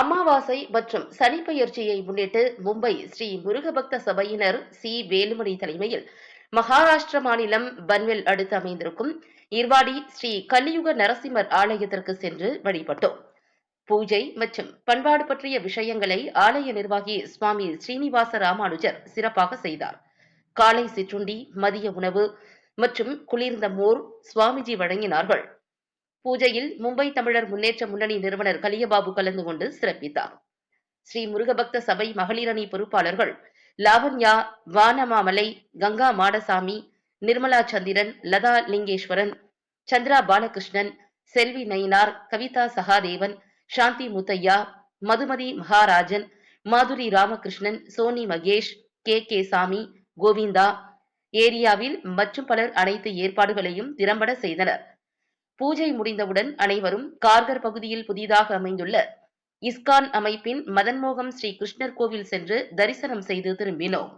அமாவாசை மற்றும் சனிப்பெயர்ச்சியை முன்னிட்டு மும்பை ஸ்ரீ முருகபக்த சபையினர் சி. வேலுமணி தலைமையில் மகாராஷ்டிர மாநிலம் பன்வெல் அடுத்து அமைந்திருக்கும் இர்வாடி ஸ்ரீ கலியுக நரசிம்மர் ஆலயத்திற்கு சென்று வழிபட்டோம். பூஜை மற்றும் பண்பாடு பற்றிய விஷயங்களை ஆலய நிர்வாகி சுவாமி ஸ்ரீனிவாச ராமானுஜர் சிறப்பாக செய்தார். காலை சிற்றுண்டி மதிய உணவு மற்றும் குளிர்ந்த மோர் சுவாமிஜி வழங்கினார்கள். பூஜையில் மும்பை தமிழர் முன்னேற்ற முன்னணி நிறுவனர் கலியபாபு கலந்து கொண்டு சிறப்பித்தார். ஸ்ரீ முருகபக்த சபை மகளிரணி பொறுப்பாளர்கள் லாவண்யா வானமாமலை கங்கா மாடசாமி நிர்மலா சந்திரன் லதா லிங்கேஸ்வரன் சந்திரா பாலகிருஷ்ணன் செல்வி நயினார் கவிதா சகாதேவன் சாந்தி முத்தையா மதுமதி மகாராஜன் மாதுரி ராமகிருஷ்ணன் சோனி மகேஷ் கே கே சாமி கோவிந்தா ஏரியாவில் மற்றும் பலர் அனைத்து ஏற்பாடுகளையும் திறம்பட செய்தனர். பூஜை முடிந்தவுடன் அனைவரும் கார்கர் பகுதியில் புதிதாக அமைந்துள்ள இஸ்கான் அமைப்பின் மதன்மோகம் ஸ்ரீ கிருஷ்ணர் கோவில் சென்று தரிசனம் செய்து திரும்பினோம்.